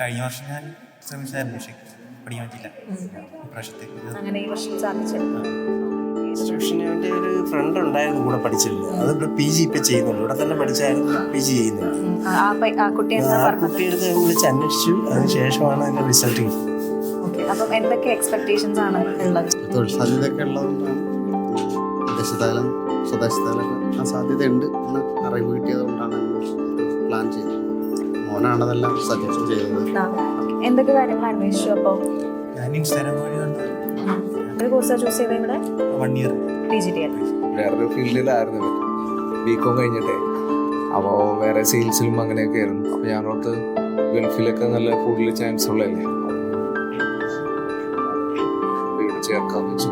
കഴിഞ്ഞ വർഷം ഞാൻ ശ്രമിച്ചായിരുന്നു പക്ഷേ പഠിക്കാൻ പറ്റില്ല ഇപ്രാവശ്യത്തേക്ക് അങ്ങനെ ഈ വർഷം സാധിച്ചു ഒരു ഫ്രണ്ട് ഉണ്ടായിരുന്നു കൂടെ പഠിച്ചില്ല അത് ഇവിടെ പി ജി ഇപ്പം ചെയ്യുന്നുണ്ട്. ഇവിടെ തന്നെ പഠിച്ചായിരുന്നു പി ജി ചെയ്യുന്നുണ്ട് ആ കുട്ടിയെടുത്ത് വിളിച്ച് അന്വേഷിച്ചു. അതിന് ശേഷമാണ് അതിന്റെ റിസൾട്ട് ഓക്കെ അപ്പം എന്തൊക്കെ എക്സ്പെക്ടേഷൻസ് ആണ് ഉള്ളത്? തൊഴിൽ സാധ്യതയൊക്കെ ഉള്ളതുകൊണ്ടാണ് വിദേശത്തായാലും സ്വദേശത്തായാലൊക്കെ ആ സാധ്യതയുണ്ട് എന്ന് അറിവ് കിട്ടിയതുകൊണ്ടാണ് മോനാണ് അതെല്ലാം സജസ്റ്റ് ചെയ്തത് എന്തൊക്കെ കാര്യങ്ങൾ അന്വേഷിച്ചു അപ്പോൾ ഞാൻ ഇൻസ്റ്റാഗ്രാം വഴി കണ്ടു ഒരു കോഴ്സാണ് ചൂസ് ചെയ്തത് ഇവിടെ? വൺ ഇയർ പി ജി വേറൊരു ഫീൽഡിലായിരുന്നു ബി കോം കഴിഞ്ഞിട്ടേ. അപ്പോൾ വേറെ സെയിൽസിലും അങ്ങനെയൊക്കെ ആയിരുന്നു. അപ്പോൾ ഞാനോട്ട് ഗൾഫിലൊക്കെ നല്ല കൂടുതൽ ചാൻസ് ഉള്ളതല്ലേ? ചേർക്കാന്ന് ചേർക്കാമെന്ന് വെച്ചു